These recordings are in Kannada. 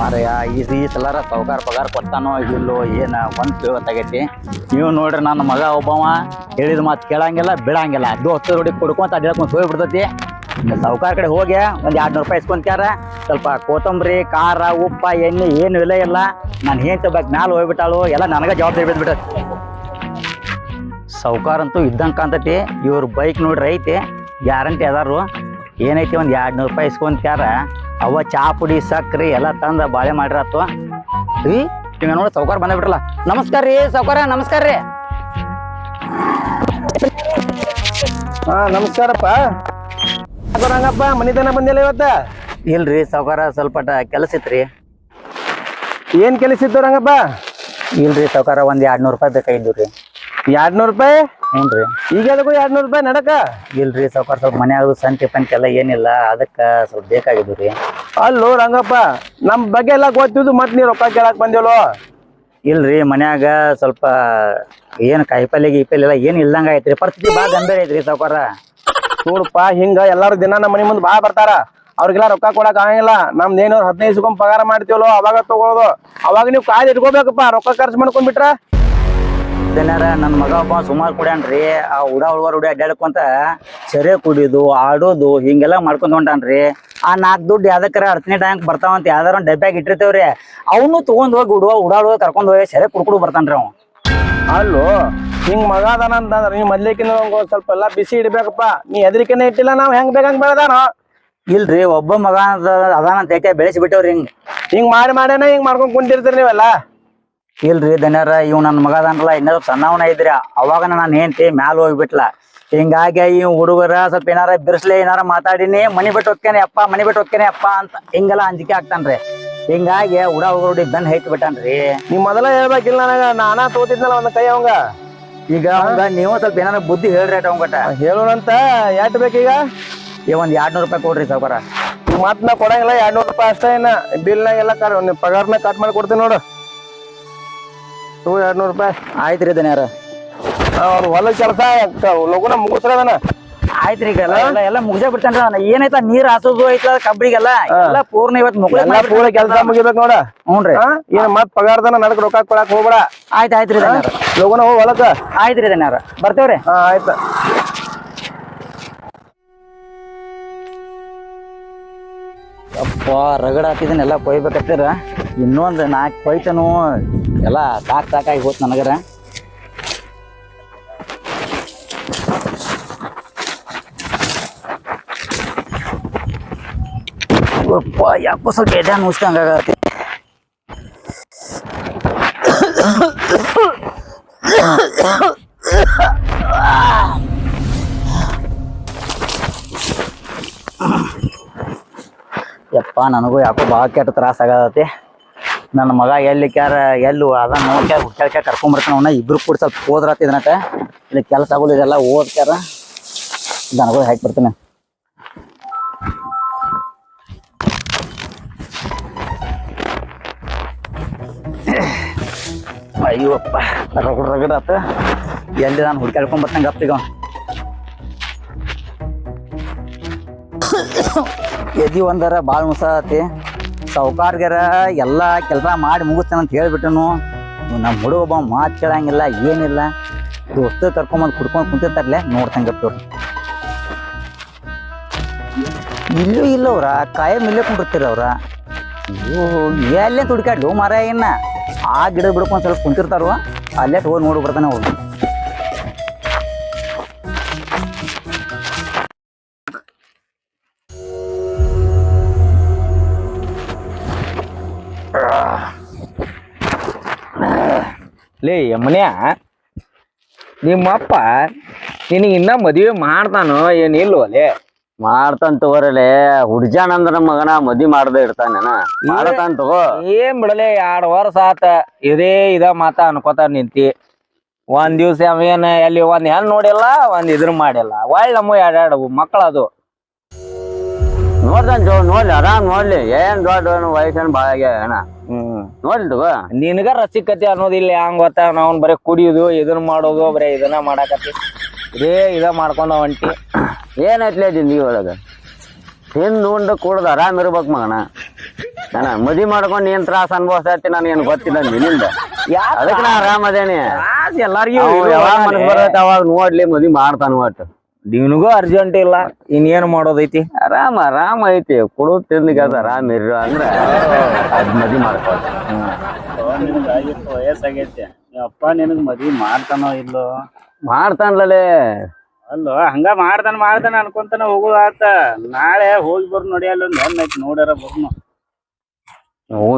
ಮಾರಯ್ಯ ಈ ಸಲರ ಸಾವುಕಾರ ಪಗಾರ ಕೊಡ್ತಾನೋ ಇಲ್ಲೋ ಏನು ಒಂದು ತಗೈತಿ ನೀವು ನೋಡ್ರಿ ನನ್ನ ಮಗ ಒಬ್ಬವ ಹೇಳಿದ ಮಾತು ಕೇಳಂಗಿಲ್ಲ, ಬಿಡಂಗಿಲ್ಲ. ಹತ್ತು ರೋಡಿ ಕುಡ್ಕೊಂತ ಹೋಗಿ ಹೋಗ್ಬಿಡ್ತೈತಿ. ಸಾವುಕಾರ ಕಡೆ ಹೋಗಿ ಒಂದು ಎರಡು ನೂರು ರೂಪಾಯಿ ಇಸ್ಕೊಂತಾರ ಸ್ವಲ್ಪ ಕೊತ್ತಂಬರಿ, ಖಾರ, ಉಪ್ಪ, ಎಣ್ಣೆ ಏನು ಇಲ್ಲ ಇಲ್ಲ. ನಾನು ಏನು ತಗೋಬೇಕು ಮ್ಯಾಲೆ ಹೋಗ್ಬಿಟ್ಟಾಳು, ಎಲ್ಲ ನನಗೆ ಜವಾಬ್ದಾರಿ ಬಿದ್ದುಬಿಟ್ಟೈತಿ ಸಾವುಕಾರ ಅಂತೂ ಇದ್ದಂಗೆ ಕಾಣ್ತೈತಿ. ಇವ್ರ ಬೈಕ್ ನೋಡ್ರಿ ಐತಿ, ಗ್ಯಾರಂಟಿ ಅದಾರು. ಏನೈತಿ ಒಂದು ಎರಡು ನೂರು ರೂಪಾಯಿ ಇಸ್ಕೊಂತಾರ ಅವ ಚಾ ಪುಡಿ ಸಕ್ರಿ ಎಲ್ಲ ತಂದ ಬಾಳೆ ಮಾಡಿರತ್ವ ರೀ ಹಿಂಗ ನೋಡಿ ಸಾವುಕಾರ ಬಂದ ಬಿಟ್ರಲ್ಲ. ನಮಸ್ಕಾರ ರೀ ಸಾವುಕಾರ ನಮಸ್ಕಾರ ರೀ. ಹಾ ನಮಸ್ಕಾರಪ್ಪ. ರಂಗಪ್ಪ ಮನಿತನ ಬಂದಿಲ್ಲ ಇವತ್ತ? ಇಲ್ರಿ ಸಾವುಕಾರ ಸ್ವಲ್ಪ ಕೆಲಸ ಇತ್ರಿ. ಏನ್ ಕೆಲಸ ಇತ್ತು ರಂಗಪ್ಪ? ಇಲ್ರಿ ಸಾವುಕಾರ ಒಂದು ಎರಡು ನೂರು ರೂಪಾಯಿ ಬೇಕಾಗಿದ್ದು ರೀ. ಎರಡ್ ನೂರ್ ರೂಪಾಯಿ? ಹ್ಞೂ ರೀ ಈಗ ಅದಕ್ಕೂ ಎರಡ್ ನೂರ್ ರೂಪಾಯಿ ನಡಕ? ಇಲ್ರಿ ಸ್ವಲ್ಪ ಸ್ವಲ್ಪ ಮನ್ಯಾಗ ಸಂತಿ ಪಂತಿ ಎಲ್ಲ ಏನಿಲ್ಲ ಅದಕ್ಕೆ ಸ್ವಲ್ಪ ಬೇಕಾಗಿದ್ವು ರೀ. ಅಲ್ಲೋ ರಂಗಪ್ಪ ನಮ್ಮ ಬಗ್ಗೆ ಎಲ್ಲ ಗೊತ್ತಿದ್ದು ಮತ್ತೆ ನೀ ರೊಕ್ಕ ಕೇಳಕ್ ಬಂದಿಲ್ಲೋ ಇಲ್ರಿ ಮನ್ಯಾಗ ಸ್ವಲ್ಪ ಏನು ಕಾಯಿಪಲ್ಲೆ ಗೀಪಲ್ಲೆ ಎಲ್ಲ ಏನು ಇಲ್ದಂಗ ಐತ್ರಿ ಪರಿಸ್ಥಿತಿ ಭಾಳ ಗಂಭೀರ ಐತ್ರಿ ಸಾವುಕಾರ. ನೋಡಪ್ಪ ಹಿಂಗ ಎಲ್ಲಾರು ದಿನ ನಮ್ಮ ಮನೆ ಮುಂದೆ ಬಾ ಬರ್ತಾರ. ಅವ್ರಿಗೆಲ್ಲ ರೊಕ್ಕ ಕೊಡಕ್ ಆಗಂಗಿಲ್ಲ. ನಮ್ದು ಏನೋ ಹದಿನೈದು ಸುಗಮ್ ಪಗಾರ ಮಾಡ್ತೀವಲ್ಲೋ ಅವಾಗ ತಗೊಳೋದು. ಅವಾಗ ನೀವು ಕಾಯ್ದು ಇಟ್ಕೋಬೇಕಪ್ಪ ರೊಕ್ಕ ಖರ್ಚು ಮಾಡ್ಕೊಂಡ್ಬಿಟ್ರ ಇದನ್ನಾರ ನನ್ನ ಮಗ ಒಬ್ಬ ಸುಮಾರು ಕುಡ್ಯಾನ್ರಿ ಆ ಹುಡ ಹುಡುಗರು ಉಡಿ ಅಡ್ಡಾಡ್ಕೊಂತ ಸೆರೆ ಕುಡಿಯೋದು ಆಡೋದು ಹಿಂಗೆಲ್ಲ ಮಾಡ್ಕೊಂತ ಹೊಂಟಾನ್ರಿ. ಆ ನಾಲ್ಕು ದುಡ್ಡು ಯಾವ್ದಕ್ಕಾರ ಹತ್ತನೇ ಟೈಮ್ ಬರ್ತಾವಂತ ಯಾವ್ದಾರ ಒಂದು ಡಬ್ಬ್ಯಾಗ ಇಟ್ಟಿರ್ತೇವ್ರಿ ಅವನು ತಗೊಂಡ್ ಹೋಗಿ ಹುಡುಗ ಉಡಾಡುವ ಕರ್ಕೊಂಡ್ ಹೋಗಿ ಸೆರೆ ಕುಡ್ಕೊಡು ಬರ್ತಾನ್ರಿ ಅವ ಅಲ್ಲೋ ಹಿಂಗ್ ಮಗ ಅದಾನ ಅಂತಂದ್ರ ನೀವ್ ಮೊದ್ಲೇಕಿನ ಒಂದ್ ಸ್ವಲ್ಪ ಎಲ್ಲಾ ಬಿಸಿ ಇಡ್ಬೇಕಪ್ಪ ನೀ ಎದ್ರಿಕೆನೆ ಇಟ್ಟಿಲ್ಲ ನಾವ್ ಹೆಂಗ್ ಬೇಕಂಗ್ ಬೆಳೆದಾನ? ಇಲ್ರಿ ಒಬ್ಬ ಮಗ ಅದ- ಅದಾನಂತ ಯಾಕೆ ಬೆಳೆಸಿ ಬಿಟ್ಟವ್ರಿ ಹಿಂಗ್? ಹಿಂಗ್ ಮಾಡಿ ಮಾಡ್ಯಾನ ಹಿಂಗ್ ಮಾಡ್ಕೊಂಡ್ ಕುಂತಿರ್ತೀರಿ ನೀವೆಲ್ಲ? ಇಲ್ರಿ ದನ್ಯಾರ ಇವ್ ನನ್ನ ಮಗ ಅದಾನಲ್ಲ ಇನ್ನ ಸ್ವಲ್ಪ ಸಣ್ಣವನ ಇದ್ರಿ ಅವಾಗ ನಾನು ಹೆಂಡತಿ ಮ್ಯಾಲ ಹೋಗ್ಬಿಟ್ಲ. ಹಿಂಗಾಗಿ ಈ ಹುಡುಗರ ಸ್ವಲ್ಪ ಏನಾರ ಬಿರ್ಸ್ಲೆ ಏನಾರ ಮಾತಾಡಿನಿ ಮನಿ ಬಿಟ್ಟು ಹೋಗ್ತೇನೆ ಅಪ್ಪ ಮನಿ ಬಿಟ್ಟು ಹೋಗ್ತೇನೆ ಅಪ್ಪ ಅಂತ ಹಿಂಗೆಲ್ಲ ಅಂಜಿಕೆ ಆಗ್ತಾನ್ರಿ. ಹಿಂಗಾಗಿ ಹುಡ ಹುಡುಗಿ ಬೆನ್ ಹೈತ್ ಬಿಟ್ಟಾನ್ರಿ ನೀವ್ ಮೊದಲ ಹೇಳ್ಬೇಕಿಲ್ಲ ನನಗ ನಾನಾ ತೋತಿದ್ನಲ್ಲ ಒಂದ್ ಕೈ ಅವಂಗ. ಈಗ ಅವಂಗ ನೀವು ಸ್ವಲ್ಪ ಏನಾರ ಬುದ್ಧಿ ಹೇಳ್ರಿ ಅಟ್ ಅವಂಗಟ. ಹೇಳೋಣಂತ ಎಟ್ ಬೇಕೀಗ? ಈ ಒಂದ್ ಎರಡ್ ನೂರು ರೂಪಾಯಿ ಕೊಡ್ರಿ ಸಾವ್ಕಾರ. ಮತ್ ನಾ ಕೊಡಂಗಿಲ್ಲ ಎರಡ್ ನೂರ್ ರೂಪಾಯಿ ಅಷ್ಟೇ ಇನ್ನ. ಬಿಲ್ನಾಗೆಲ್ಲ ಕರ್ ನೀವ್ ಪಗಾರ್ನ ಕಟ್ ಮಾಡಿ ಕೊಡ್ತೀನಿ ನೋಡು. ತಗೋ ಎರಡ್ ನೂರ್ ರೂಪಾಯಿ. ಆಯ್ತ್ರಿ ದನ್ಯಾರ. ಅವ್ರ ಹೊಲ ಕೆಲಸ ಲಗುನ ಮುಗಿಸ್ರದನ ಆಯ್ತ್ರಿ ರೀ ಎಲ್ಲ ಎಲ್ಲ- ಮುಗ್ಸೇ ಬಿಡ್ತಾನ್ರಿ ನಾನು ಏನೈತ ನೀರ್ ಹಾಸೋದು ಐತ ಕಬ್ಬಿಗೆಲ್ಲ. ಎಲ್ಲ ಪೂರ್ಣ ಇವತ್ತು ಮುಗಿದ ಎಲ್ಲ ಕೆಲಸ ಮುಗಿಬೇಕು ನೋಡ. ಹ್ಞೂನ್ರಿ ಏನ್ ಮತ್ ಪಗಾರ್ದನ ನಡಕ್ ರೊಕ್ಕ ಕೊಡಕ್ ಹೋಗ್ಬೇಡ. ಆಯ್ತು ಆಯ್ತ್ರಿ ದನ್ಯಾರ. ಲಗುನ ಹೋಗಿ ಹೊಲಕ್ಕ. ರೀ ದನ್ಯಾರ. ಬರ್ತೇವ್ರಿ. ಹಾ ಆಯ್ತ. ಅಪ್ಪ ರಗಡ ಹಾಕಿದನ್ ಎಲ್ಲ ಕೊಯ್ಬೇಕತ್ತೀರ. ಇನ್ನೊಂದು ನಾಲ್ಕು ಕೊಯ್ತನು ಎಲ್ಲ ಸಾಕು ಸಾಕಾಗಿ ಹೋತ್ ನನಗರ. ಯಾಕೋ ಸ್ವಲ್ಪ ಎದೆ ನುಸ್ದಂಗ ಆಗತ್ತೆ. ಯಪ್ಪ, ನನಗೂ ಯಾಕೋ ಭಾಳ ಕೆಟ್ಟ ತ್ರಾಸ ಆಗತೈತಿ. ನನ್ನ ಮಗ ಎಲ್ಲಿ ಕ್ಯಾರ, ಎಲ್ಲಿ ಅದ ನೋಡ್ಕ್ಯಾರ ಹುಡ್ಕ್ಯಾರ ಕರ್ಕೊಂಬರ್ತಾನ ಅವನ. ಇಬ್ರು ಕೂಡ ಸ್ವಲ್ಪ ಹೋದ್ರಾತ ಇಲ್ಲಿ ಕೆಲಸ ಆಗೋದು ಇದೆಲ್ಲ ಓದ್ಕ್ಯಾರ ದನಗಳು ಹಾಕಿ ಬರ್ತಾನೆ. ಅಯ್ಯೋಪ್ಪ, ರಗಡ ಎಲ್ಲಿ ನಾನು ಹುಡ್ಕ್ಯಾಡ್ಕೊಂಡ್ ಬರ್ತಾನೆ ಗಪ್ಪಿಗ ಎದಿ ಒಂದರ ಭಾಳ ಮುಸಾತಿ ಸಾವುಕಾರ್ಗಾರ ಎಲ್ಲ ಕೆಲಸ ಮಾಡಿ ಮುಗಿಸ್ತಾನೆ ಅಂತ ಹೇಳ್ಬಿಟ್ಟನು. ನಮ್ಮ ಹುಡುಗ ಒಬ್ಬ ಮಾತು ಕೇಳಂಗಿಲ್ಲ, ಏನಿಲ್ಲ. ದೋಸ್ತ ಕರ್ಕೊಂಬಂದು ಕುಡ್ಕೊಂಡು ಕುಂತಿರ್ತಾರಲೆ ನೋಡ್ತಂಗಪ್ಪ ಇಲ್ಲೂ ಇಲ್ಲ ಅವ್ರ, ಕಾಯಂ ಇಲ್ಲೇ ಕುಂಡಿರ್ತೀರ ಅವ್ರ. ಅಯ್ಯೋ ಎಲ್ಲೇ ತುಡ್ಕಾಡ್ಲು ಮರ ಏನ ಆ ಗಿಡ ಬಿಡ್ಕೊಂಡು ಸ್ವಲ್ಪ ಕುಂತಿರ್ತಾರೋ, ಅಲ್ಲೇ ಹೋಗಿ ನೋಡಿ ಬರ್ತಾನೆ ಅವ್ರು. ಲೇ ಯಮನೆಯ ನಿಮ್ಮಪ್ಪ ನಿನಗೆ ಇನ್ನ ಮದುವೆ ಮಾಡ್ತಾನೋ ಏನಿಲ್ವೋ ಲೇ? ಮಾಡ್ತಾನ ತಗೋರಲೆ ಹುಡ್ಜಾನ್ ಅಂದ್ರ ಮಗನ ಮದ್ವಿ ಮಾಡ್ದೆ ಇರ್ತಾನೇನ ಮಾಡತಾನ ತಗೋ. ಏನ್ ಬಿಡಲೆ ಎರಡ್ ವರ್ಷ ಆತ. ಇದೇ ಇದ ಮಾತ ಅನ್ಕೋತ ನಿಂತಿ. ಒಂದ್ ದಿವ್ಸ ಅವೇನ ಎಲ್ಲಿ ಒಂದ್ ಹೆಣ್ ನೋಡಿಲ್ಲ ಒಂದ್ ಇದ್ರ ಮಾಡಿಲ್ಲ. ಒಳ್ಳೆ ನಮ್ಮ ಎರಡೆರಡು ಮಕ್ಕಳು ಅದು ನೋಡ್ತಾನ ಜೋ ನೋಡ್ಲಿ ಆರಾಮ್ ನೋಡ್ಲಿ. ಏನ್ ದೊಡ್ಡ ವಯಸ್ಸೇನ್ ಬಾಳ ಆಗ್ಯಾವ ಹ್ಮ್. ನೋಡ್ಲಿ ತಗೋ ನಿನಗ ರಸಿಕತೆ ಅನ್ನೋದಿಲ್ಲ ಹಂಗ ಗೊತ್ತ? ನಾವ್ ಬರೀ ಕುಡಿಯೋದು ಇದನ್ನ ಮಾಡೋದು ಬರೀ ಇದನ್ನ ಮಾಡಾಕತ್ತಿ. ಇದೇ ಇದ ಮಾಡ್ಕೊಂಡ ಹೊಂಟಿ ಏನೈತ್ಲೆ ಜಿಂದಗಿ ಒಳಗ? ತಿಂದು ಉಂಡು ಕುಡ್ದು ಆರಾಮ್ ಇರ್ಬೇಕ್ ಮಗನ. ಅಣ್ಣ ಮದಿ ಮಾಡ್ಕೊಂಡು ಏನ್ ತ್ರಾಸ ಅನ್ಭವಿಸ್ತಿ ನನಗೇನು ಗೊತ್ತಿಲ್ಲ ನಿನ್ನಿಂದ ಅದಕ್ಕೆ ನಾ ಆರಾಮ ಅದೇನಿ. ಎಲ್ಲಾರ್ಗು ಯಾವಾಗ ಮನಸ್ ಬರತ್ತೆ ಅವಾಗ ನೋಡ್ಲಿ ಮದಿ ಮಾಡ್ತಾನ ಒಟ್ಟು ನಿನಗೂ ಅರ್ಜೆಂಟ್ ಇಲ್ಲ ಇನ್ನೇನ್ ಮಾಡೋದೈತಿ? ಆರಾಮ ಆರಾಮ ಐತಿ. ಕೊಡು ತಿಂದಿಗೆ ಕೆಲಸ ಆರಾಮ ಇರ್ರ ಅಂದ್ರ ಅದ್ ಮದಿ ಮಾಡ್ಕೊಳ್ತ ವಯಸ್ಸಾಗೈತಿ ಅಪ್ಪ ನಿನಗ್ ಮದ್ವಿ ಮಾಡ್ತಾನೋ ಇಲ್ಲೋ ಮಾಡ್ತಾನಲೇ ಅಲ್ಲೋ ಹಂಗ ಮಾಡ್ತಾನ ಮಾಡ್ತಾನ ಅನ್ಕೊಂತಾನ ಹೋಗೋದ್ ಆತ. ನಾಳೆ ಹೋಗಿ ಬರ್ ನೋಡಿ ಅಲ್ಲಿ ಒಂದ್ ಹೆಣ್ಣ್ ಐತಿ ನೋಡ್ಯಾರ ಬರ್ನು. ಹ್ಞೂ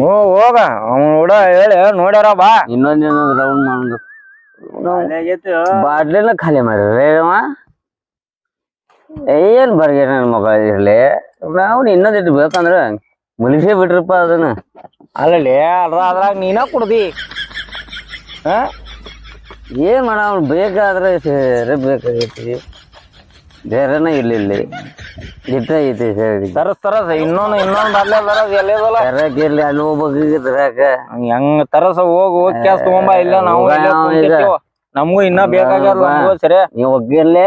ಓ ಹೋಗ. ಅವ್ನು ಹೇಳಿ ನೋಡ್ಯಾರ ಬಾ. ಇನ್ನೊಂದ್ ಇನ್ನೊಂದ್ ರೌಂಡ್ ಮಾಡೋದು. ಬಾಡ್ಲಿನ ಖಾಲಿ ಮಾಡಿದ್ರೆ ಅವ ಏನ್ ಬರ್ಗೆ ನನ್ನ ಮಗ ಇರ್ಲಿ? ಅವ್ನು ಇನ್ನೊಂದಿಟ್ಟು ಬೇಕಂದ್ರ ಮುಲಿಸೇ ಬಿಟ್ರಪ್ಪ ಅದನ್ನ. ಅಲ್ಲಲ್ಲಿ ಅದ್ರ ಅದ್ರಾಗ ನೀನ ಕುಡ್ದಿ. ಹಾ? ಏನ್ ಮಾಡ ಅವ್ನು ಬೇಕಾದ್ರೆ ಸೇರೆ ಬೇಕಾಗೈತಿ ಬೇರೆನ ಇಲ್ಲ ಇಲ್ಲಿ. ಇಟ್ಟ ಐತಿ ಹೇಳಿ. ತರಸ್ ತರಸ ಇನ್ನೊಂದು ಇನ್ನೊಂದು ಅಲ್ಲೇ ತರಸ್ ಎಲ್ಲೇದಲ್ಲ ಕರಕ್ ಇರ್ಲಿ ಅಲ್ಲಿ ತರಕ ಹೆಂಗ್ ತರಸ ಹೋಗಿ ಹೋಗ್ ಕ್ಯಾಸ್ ತಗೊಂಬ ಇಲ್ಲ ನಾವು ಇಲ್ಲೇ ನಾವು ಈಗ. ಕುಂತಿರ್ತೀವ. ನಮಗೂ ಇನ್ನ ಬೇಕಾಗಲ್ಲ. ನಮಗೂ ಸರಿ. ನೀವು ಒಗ್ಗಿರ್ಲಿ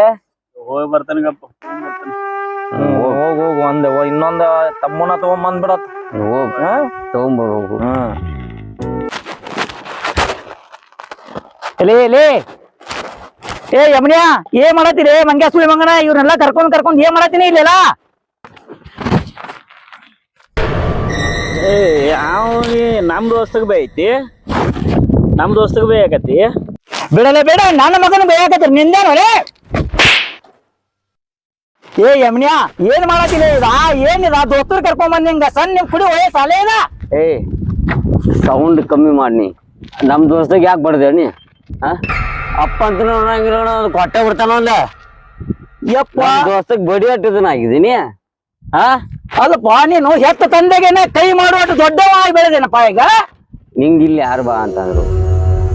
ಹೋಗಿ ಬರ್ತಾನಗಪ್ಪ ಹ್ಮ್, ಹೋಗ್ ಹೋಗ್ ಒಂದ್ ಒ- ಇನ್ನೊಂದ್ ತಮ್ಮನ ತಗೊಂಡ್ ಬಂದ್ಬಿಡತ್ ಹೋಗ್. ತಗೊಂಬರ್ ಹೋಗು ಹ್ಮ್. ಲೇ ಲೇ ಏ ಯಮನಿಯ ಏನ್ ಮಾಡತ್ತೀರಿ? ಮಂಗ್ಯ ಸುಳಿ ಮಂಗನ ಇವ್ರನ್ನೆಲ್ಲ ಕರ್ಕೊಂಡ್ ಕರ್ಕೊಂಡ್ ಏನ್ ಮಾಡತ್ತೀನಿ ಇಲ್ಲೆಲ್ಲ? ಏ ಅವ್ನಿ ನಮ್ ದೋಸ್ತಗ್ ಬೈತಿ. ನಮ್ ದೋಸ್ತಗ್ ಬೇಕತಿ ಬಿಡಲ್ಲ ಬೇಡ ನನ್ನ ಮಗನ ಬೇಯಾಕತ್ರಿ ನಿಂದೇನು ನೋಡಿ ಏ ಯಮನಿಯಾ ಏನ್ ಮಾಡತ್ತೀನಿ ಇದಾ ಏನಿದ? ದೋಸ್ತರು ಕರ್ಕೊಂಡ್ ಬಂದಿಂಗ ಸಣ್ಣ ನಿಮ್ ಕುಡಿ ಓಯ್ ಅಲೇ ಇದ? ಏ ಸೌಂಡ್ ಕಮ್ಮಿ ಮಾಡಿ ನಮ್ ದೋಸ್ತಗ್ ಯಾಕೆ ಬಡ್ದೆ ನೀ? ಆ? ಅಪ್ಪ ಅಂತ ನೋಡಂಗಿಲ್ಲ ಕೊಟ್ಟೆ ಬಿಡ್ತಾನ ಒಂದ ಯಪ್ಪ. ನಮ್ ದೋಸ್ತಗ್ ಬಡಿ ಅಟ್ಟಿದನ ಆಗಿದೀನಿ ಆ ಅಲ್ಲಪ್ಪ ನೀನು ಹೆತ್ತ ತಂದೆಗೆನೆ ಕೈ ಮಾಡುವಷ್ಟು ದೊಡ್ಡವ ಆಗಿ ಬೆಳೆದೇನಪ್ಪ ಈಗ? ನಿಂಗಿಲ್ಲ ಇಲ್ಲಿ ಯಾರು ಬಾ ಅಂತಂದ್ರು.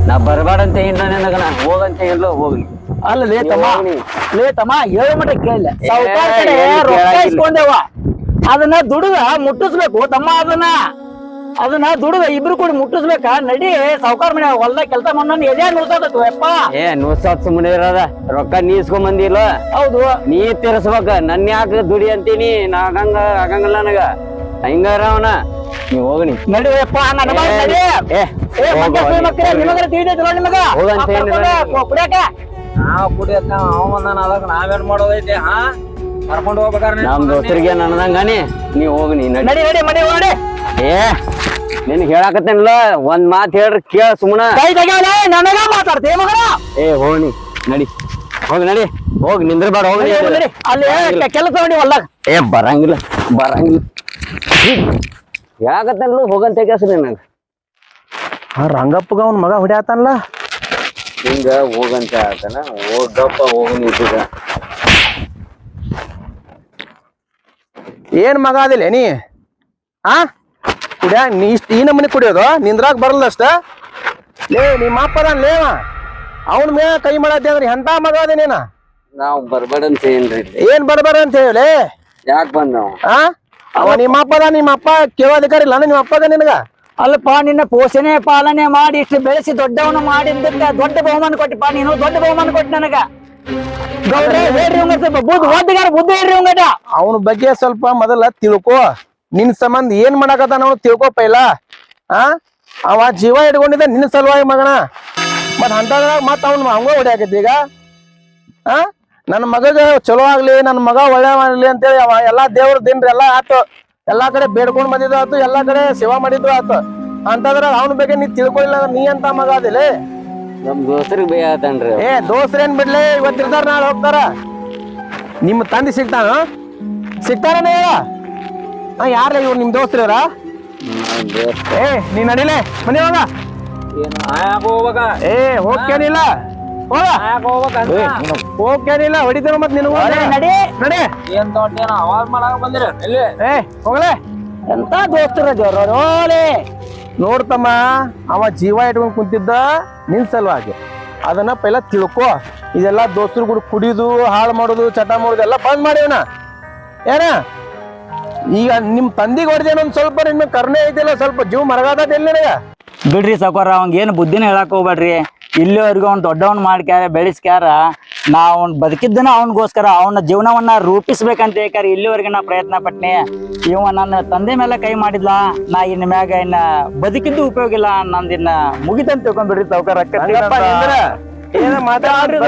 ನಾ ಬರಬಾರ್ದಂತ ಅಂತ ಏನ್ರ ನಿನಗ ನಾ ಹೋಗಂತ ಏನ್ಲ ಹೋಗ್ಲಿ. ಅಲ್ಲ ಲೇ ತಮ್ಮ. ಹೋಗ್ನಿ. ಲೇ ತಮ್ಮ ಹೇಳ ಮಟ್ಟ ಕೇಳಿಲ್ಲ ಸಾವುಕಾರ ಕಡೆ ಏನ್ ರೊಕ್ಕ ಇಸ್ಕೊಂಡೇವ ಅದನ್ನ ದುಡುಗ ಮುಟ್ಟಿಸ್ಬೇಕು ತಮ್ಮ ಅದನ್ನ. ಅದನ್ನ ದುಡಿದ ಇಬ್ರು ಕೂಡ ಮುಟ್ಟಿಸ್ಬೇಕ? ನಡಿ ಸಾವುಕಾರ ಮನೆ ಹೊಲ್ದಾಗ ಕೆಲಸ ಮಾಡೋಣ ಎದೆ ನುಡ್ಸೋದತ್ತು ಯಪ್ಪ. ಏ ನುಸ್ಸಾತ್ ಸುಮ್ಮನೆ ಇರೋದ. ರೊಕ್ಕ ನೀ ಇಸ್ಕೊಂಡ್ ಬಂದಿಲ್ಲ ಹೌದು. ನೀ ತೀರ್ಸ್ಬೇಕ. ನನ್ ಯಾಕ ದುಡಿ ಅಂತೀನಿ? ನಾ ಆಗಂಗ ಆಗಂಗಿಲ್ಲ ನನಗ. ಹೆಂಗಾರ ಅವನ? ನೀ ಹೋಗ್ನಿ. ನಡಿ ಯಪ್ಪ ನನ್ನ ನಡಿ. ಏ ಏ ಮಂಗ್ಯ ಸುಳಿ ಮಕ್ಕಳೇ ನಿಮಗರ ತಿಳಿದೈತಿ ನೋಡಿ ನಿಮಗ. ಹೋಗಂತ ಏನಿಲ್ಲ ಕರ್ಕೊಂಡು ಕುಡಿಯಾಕ ನಾವ್ ಕುಡಿಯತ್ತ ಅವ ಬಂದಾನ ಅದಕ್ಕೆ ನಾವೇನ್ ಮಾಡೋದೈತಿ ಹಾ? ಕರ್ಕೊಂಡು ಹೋಗ್ಬೇಕಾರೆ ನಮ್ ದೋಸ್ತರಿಗೆ ನನ್ನದಂಗಾನಿ ನೀ ಹೋಗಿ ನೀ ನಡಿ. ನಡಿ ಮನೆ ನೋಡಿ. ಏ ನಿನ್ ಹೇಳಾಕತ್ತೇನಿಲ್ಲ ಒಂದ್ ಮಾತ್ ಹೇಳ್ರಿ ಕೇಳ ಸುಮ್ಮನ ಕೈ ನನಗ ಮಾತಾಡ್ತೇ ಮಗನ? ಏ ಹೋಗಿ ನಡಿ. ಹೋಗಿ ನಡಿ. ಹೋಗಿ ನಿಂದ್ರಬೇಡ ಹೋಗಿ ನಡಿ. ಅಲ್ಲಿ ಕೆಲಸ ನೋಡಿ ಹೊಲ್ದಾಗ ಏ ಬರಂಗಿಲ್ಲ ಬರಂಗಿಲ್ಲ. ಹೇಳಾಕತ್ತೇನಿಲ್ಲ ಹೋಗಂತ ಕೆಲ್ಸ ನನಗ. ಆ ರಂಗಪ್ಪಗ ಅವ್ನ ಮಗ ಹೊಡ್ಯಾತನ್ಲ ಹಿಂಗ ಹೋಗಂತ ಹೇಳ್ತಾನ ಹೋಗಪ್ಪ ಹೋಗಿ ಏನ್ ಮಗ ಅದಿಲ್ಲ ನೀ? ಆ? ಕುಡಿಯ? ನೀ ಇಷ್ಟ ಈ ನಮ್ಮನೆ ಕುಡಿಯೋದು? ನಿಂದ್ರಾಗ ಬರಲ್ಲ ಅಷ್ಟ? ಲೇ ನಿಮ್ಮ ಅಪ್ಪ ಅದಾನ್ ಲೇವ ಅವನ ಮೇ ಕೈ ಮಾಡತ್ತೆ ಅಂದ್ರೆ ಎಂತ ಮಗ ಅದ ನೀನ? ನಾವ್ ಬರ್ಬೇಡ ಅಂತ ಏನ್ರಿ ಏನ್ ಬರ್ಬೇಡ ಅಂತ ಹೇಳಿ? ಯಾಕೆ ಬಂದ ಆ? ಅವ ನಿಮ್ಮ ಅಪ್ಪದ ನಿಮ್ಮ ಅಪ್ಪ ಕೇಳೋದಿಕಾರಿಲ್ಲ ನಿಮ್ಮ ಅಪ್ಪದ ನಿನಗ? ಅಲ್ಲಪ್ಪ ನಿನ್ನ ಪೋಷಣೆ ಪಾಲನೆ ಮಾಡಿ ಇಷ್ಟು ಬೆಳೆಸಿ ದೊಡ್ಡವನು ಮಾಡಿದ್ದಕ್ಕ ದೊಡ್ಡ ಬಹುಮಾನ ಕೊಟ್ಟಪ್ಪ. ನೀನು ದೊಡ್ಡ ಬಹುಮಾನ ಕೊಟ್ಟು ನನಗ. ಗೌಡ್ರೆ ಹೇಳ್ರಿ ಇವಂಗ ಸ್ವಲ್ಪ ಬುದ್ಧಿ ಓದಿಗಾರ ಬುದ್ಧಿ ಹೇಳ್ರಿ ಇವಂಗಟ ಅವನ ಬಗ್ಗೆ ಸ್ವಲ್ಪ ಮೊದಲ ತಿಳ್ಕೊ. ನಿನ್ ಸಂಬಂಧ ಏನ್ ಮಾಡಕತ್ತ ಅವನು ತಿಳ್ಕೊಪ್ಪ ಇಲ್ಲ ಆ? ಅವ ಜೀವ ಇಟ್ಕೊಂಡಿದ್ದ ನಿನ್ನ ಸಲುವಾಗಿ ಮಗನ. ಮತ್ ಅಂತದ್ರಾಗ ಮತ್ ಅವ್ನ ಹಂಗ ಹೊಡ್ಯಾಕೈತಿ ಈಗ? ಆ? ನನ್ನ ಮಗಗ ಚಲೋ ಆಗ್ಲಿ ನನ್ನ ಮಗ ಒಳ್ಳೆ ಮಾಡ್ಲಿ ಅಂತೇಳಿ ಅವ ಎಲ್ಲಾ ದೇವ್ರ ದಿನ್ರಿ ಎಲ್ಲಾ ಆತು. ಎಲ್ಲಾ ಕಡೆ ಬೇಡ್ಕೊಂಡ್ ಬಂದಿದ್ದು ಆತು ಎಲ್ಲಾ ಕಡೆ ಸೇವಾ ಮಾಡಿದ್ರು ಆತು. ಅಂತಂದ್ರ ಅವನ ಬಗ್ಗೆ ನೀ ತಿಳ್ಕೊಳ್ಳಿಲ್ಲ ನೀ ಅಂತ ಮಗ ಅದಿಲ್ಲ ನಮ್ ದೋಸ್ತರಿಗೆ ಬೇಯತನ್ರಿ ಏ ದೋಸ್ತ್ರೇನ್ ಬಿಡ್ಲಿ? ಇವತ್ತಿರ್ತಾರ ನಾಳೆ ಹೋಗ್ತಾರ. ನಿಮ್ಮ ತಂದೆ ಸಿಗ್ತಾನ? ಸಿಗ್ತಾರನೇ ಹೇಳ ಹಾ ಯಾರಲ್ಲ ಇವ್ರು ನಿಮ್ ದೋಸ್ತ್ರ ಏ ನೀ ನಡಿಲೆ? ಮನೆ ಹೋಗ. ಹೋಗ್ಬೇಕ? ಏ ಹೋಗ್ಕೇನಿಲ್ಲ. ಹೋಗ. ಹೋಗ್ಬೇಕ ಹೋಗ್ಕೇನಿಲ್ಲ ಹೊಡಿತೇನೆ ಮತ್ ನಿನ್ ನಡಿ ನಡಿ. ಏನ್ ದೊಡ್ಡ ಏನ ಅವಾಜ್ ಮಾಡಾಕ ಬಂದಿರ? ಇಲ್ಲಿ ಏ ಹೋಗ್ಲೆ. ಎಂತ ದೋಸ್ತರ ಜೋರೋಲೆ ನೋಡ್ತಮ್ಮ ಅವ ಜೀವ ಇಟ್ಕೊಂಡ್ ಕುಂತಿದ್ದ ನಿನ್ ಸಲುವಾಗಿ. ಅದನ್ನ ಪೈಲ ತಿಳ್ಕೊ. ಇದೆಲ್ಲ ದೋಸ್ತರು ಕೂಡ ಕುಡಿದು ಹಾಳು ಮಾಡೋದು ಚಟ ಮಾಡುದು ಎಲ್ಲ ಬಂದ್ ಮಾಡಿವನ ಏನ? ಈಗ ನಿಮ್ ತಂದಿಗೆ ಹೊಡೆದೇನು ಒಂದ್ ಸ್ವಲ್ಪ ನಿಮ್ಮ ಕರ್ಣೆ ಐತಿಲ್ಲ ಸ್ವಲ್ಪ ಜೀವ ಮರಗಾದ ನಿನಗ? ಬಿಡ್ರಿ ಸಕೋರ ಅವಂಗ ಏನು ಬುದ್ಧಿನ ಹೇಳಕ್ ಹೋಗ್ಬೇಡ್ರಿ. ಇಲ್ಲಿವರೆಗೂ ಅವ್ನು ದೊಡ್ಡವನ್ ಮಾಡ್ಕ್ಯಾರ ಬೆಳೆಸ್ಕ್ಯಾರ. ನಾ ಅವ್ನ್ ಬದುಕಿದ್ದನ ಅವನಿಗೋಸ್ಕರ ಅವನ ಜೀವನವನ್ನ ರೂಪಿಸ್ಬೇಕಂತ ಹೇಳ್ಕಾರ ಇಲ್ಲಿವರೆಗೆ ನಾ ಪ್ರಯತ್ನ ಪಟ್ನಿ. ಇವ ನನ್ನ ತಂದೆ ಮೇಲೆ ಕೈ ಮಾಡಿದ್ಲ ನಾ ಇನ್ ಮ್ಯಾಗ ಇನ್ನ ಬದುಕಿದ್ದು ಉಪಯೋಗ ಇಲ್ಲ ನಂದಿನ್ನ ಮುಗಿತಂತ ತಿಳ್ಕೊಂಡ್ಬಿಡ್ರಿ ಸೌಕರ್ಯ ಏನ ಮಾತಾಡ್ರಿ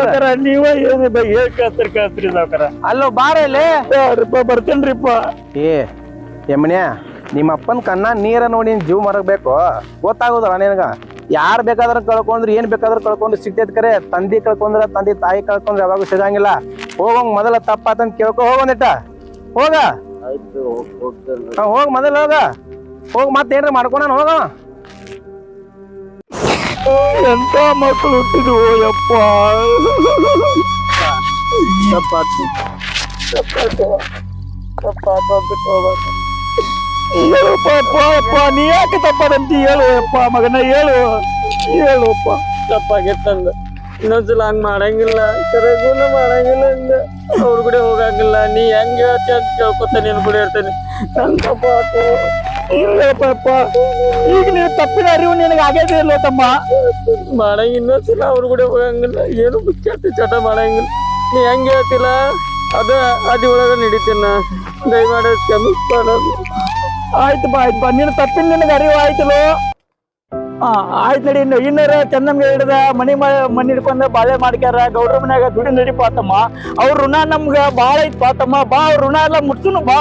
ನೀವ ಏನ್ ಸಾವ್ಕಾರ ಅಲ್ಲೋ ಬಾರ ಇಲ್ಲಿ ಬರ್ತೇನ್ರಿಪ್ಪ. ಏ ಯಮನ್ಯ ನಿಮ್ಮ ಅಪ್ಪನ ಕಣ್ಣ ನೀರ ನೋಡಿ ನೀನ್ ಜೀವ ಮರಗಬೇಕು. ಗೊತ್ತಾಗೋದಲ್ಲ ನಿನಗ? ಯಾರ್ ಬೇಕಾದ್ರೂ ಕಳ್ಕೊಂಡ್ರೆ ಏನ್ ಬೇಕಾದ್ರೂ ಕಳ್ಕೊಂಡ್ರೆ ಸಿಗ್ತೈತ್ ಕರೆ. ತಂದಿ ಕಳ್ಕೊಂಡ್ರೆ ತಂದಿ ತಾಯಿ ಕಳ್ಕೊಂಡ್ರೆ ಯಾವಾಗ ಸಿಗಂಗಿಲ್ಲ. ಹೋಗಂಗ್ ಮೊದಲ ತಪ್ಪಾತಂತ ಕೇಳ್ಕೊ ಹೋಗೊಂದಿಟ್ಟ ಹೋಗ. ಹೋಗ್ ಮೊದಲ ಹೋಗ. ಹೋಗ್ ಮತ್ತೇನ್ರ ಮಾಡ್ಕೊಂಡ ಹೋಗ ಎಂತ ಮಕ್ಕಳು ಹುಟ್ಟಿದ್ವು ಯಪ್ಪ. ಹೇಳಪ್ಪ ಅಪ್ಪ ಅಪ್ಪ ನೀ ಯಾಕೆ ತಪ್ಪದಂತಿ ಹೇಳು ಅಪ್ಪ ಮಗನ ಹೇಳು. ಹೇಳುಪ್ಪ. ತಪ್ಪಾಗಿತ್ತಂದ ಇನ್ನೊಂದ್ಸಲ ಹಂಗ್ ಮಾಡಂಗಿಲ್ಲ. ಸರಿಗೂನು ಮಾಡಂಗಿಲ್ಲ ಅಂದ. ಅವ್ರ ಕೂಡ ಹೋಗಂಗಿಲ್ಲ. ನೀ ಹೆಂಗ್ ಹೇಳ್ತಿ ಅಂತ ಕೇಳ್ಕೊತ ನಿನ್ ಕೂಡ ಇರ್ತೇನೆ. ನನ್ ತಪ್ಪ ಆತು ಇಲ್ಲಪ್ಪ ಅಪ್ಪ ಈಗ ನೀವು ತಪ್ಪಿನ ಅರಿವು ನಿನಗೆ ಆಗದೇ ಇಲ್ಲ ತಮ್ಮ ಮಾಡಂಗ ಇನ್ನೊಂದ್ಸಲ ಅವ್ರ ಕೂಡ ಹೋಗಂಗಿಲ್ಲ ಏನು ಬಿಚ್ಚಾಡ್ತಿ ಚಟ ಮಾಡಂಗಿಲ್ಲ ನೀ ಹೆಂಗ್ ಹೇಳ್ತಿಲ್ಲ ಅದ ಅದಿ ಒಳಗ ನಡೀತೀನ ದಯಮಾಡಿ ಕ್ಷಮಿಸ್ಬೇಡ ಆಯ್ತಪ್ಪ ಆಯ್ತಪ್ಪ ನಿನ್ನ ತಪ್ಪಿನ ನಿನಗೆ ಅರಿವು ಆಯ್ತಲ್ಲೋ ಹಾ ಆಯ್ತು ನಡಿ ಇನ್ನು ಇನ್ನರ ಚಂದಂಗ ಹಿಡ್ದ ಮನಿ ಮ- ಮನಿ ಹಿಡ್ಕೊಂಡ ಬಾಳೆ ಮಾಡ್ಕ್ಯಾರ ಗೌಡ್ರ ಮನ್ಯಾಗ ದುಡಿ ನಡಿಪಾತಮ್ಮ ಅವ್ರ ಋಣ ನಮ್ಗ ಬಾಳ ಐತ್ ಪಾತಮ್ಮ ಬಾ ಅವ್ರ ಋಣ ಎಲ್ಲ ಮುಟ್ಸುನು ಬಾ